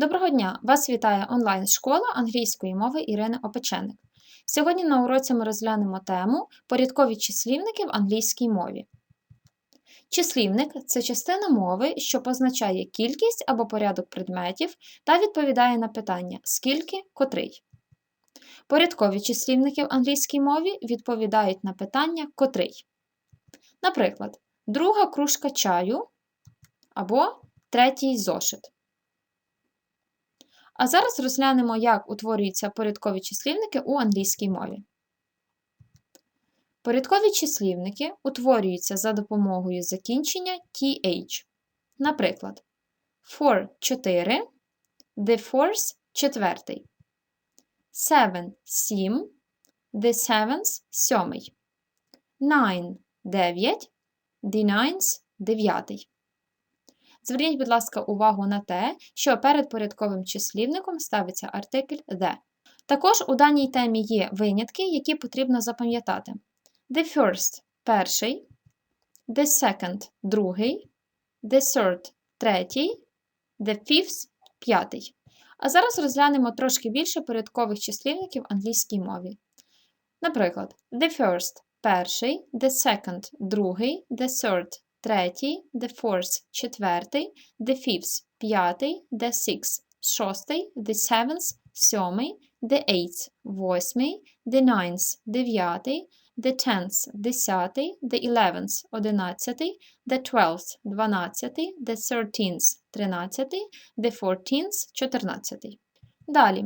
Доброго дня! Вас вітає онлайн-школа англійської мови Ірини Опеченик. Сьогодні на уроці ми розглянемо тему порядкові числівники в англійській мові. Числівник це частина мови, що позначає кількість або порядок предметів та відповідає на питання скільки, котрий. Порядкові числівники в англійській мові відповідають на питання котрий. Наприклад, друга кружка чаю або третій зошит. А зараз розглянемо, як утворюються порядкові числівники у англійській мові. Порядкові числівники утворюються за допомогою закінчення TH. Наприклад, for 4, the fourth – четвертий, seven – сім, the seventh – сьомий, nine – дев'ять, the ninth – дев'ятий. Зверніть, будь ласка, увагу на те, що перед порядковим числівником ставиться артикль the. Також у даній темі є винятки, які потрібно запам'ятати. The first перший, the second другий, the third третій, the fifth п'ятий. А зараз розглянемо трошки більше порядкових числівників в англійській мові. Наприклад, the first перший, the second другий, the third третій, the fourth – четвертий, the fifth – п'ятий, the sixth – шостий, the seventh – сьомий, the eighth – восьмий, the ninth – дев'ятий, the tenth – десятий, the eleventh – одинадцятий, the twelfth – дванадцятий, the thirteenth – тринадцятий, the fourteenth – чотирнадцятий. Далі.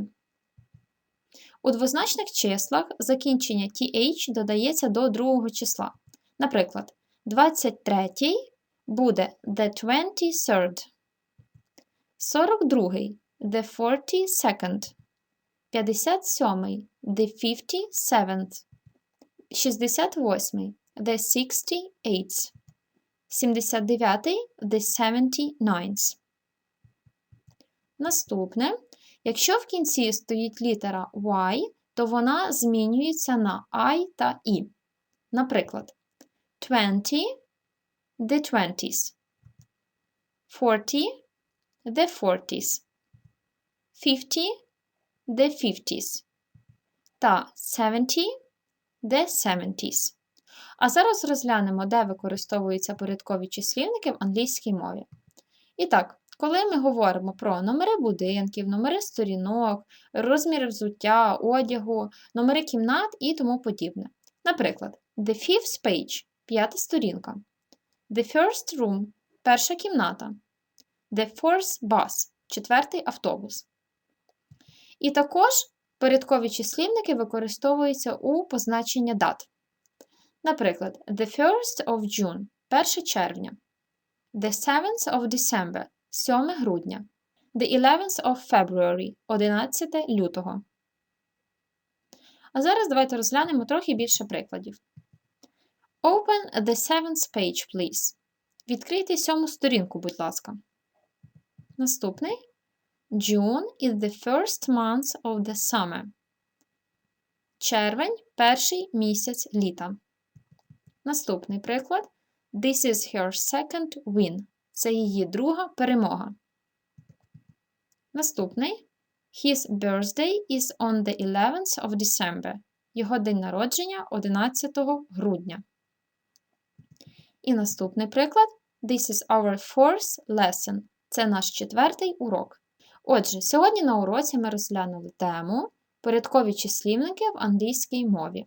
У двозначних числах закінчення TH додається до другого числа. Наприклад, 23 буде the 23rd. 42 the 42nd. 57 the 57th. 68 the 68th. 79 the 79th. Наступне. Якщо в кінці стоїть літера Y, то вона змінюється на I та І. Наприклад, 20 the 20s 40 the 40s 50 the 50s та 70 the 70s. А зараз розглянемо, де використовуються порядкові числівники в англійській мові. І так, коли ми говоримо про номери будинків, номери сторінок, розміри взуття, одягу, номери кімнат і тому подібне. Наприклад, the fifth page П'ята сторінка. The first room перша кімната. The fourth bus четвертий автобус. І також порядкові числівники використовуються у позначення дат. Наприклад, the 1st of June 1 червня. The 7th of December 7 грудня. The 11th of February 11 лютого. А зараз давайте розглянемо трохи більше прикладів. Open the seventh page, please. Відкрийте сьому сторінку, будь ласка. Наступний. June is the first month of the summer. Червень перший місяць літа. Наступний приклад. This is her second win. Це її друга перемога. Наступний. His birthday is on the 11th of December. Його день народження 11 грудня. І наступний приклад: This is our fourth lesson. Це наш четвертий урок. Отже, сьогодні на уроці ми розглянули тему порядкові числівники в англійській мові.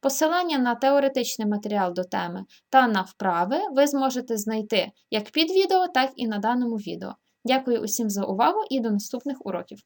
Посилання на теоретичний матеріал до теми та на вправи ви зможете знайти як під відео, так і на даному відео. Дякую усім за увагу і до наступних уроків!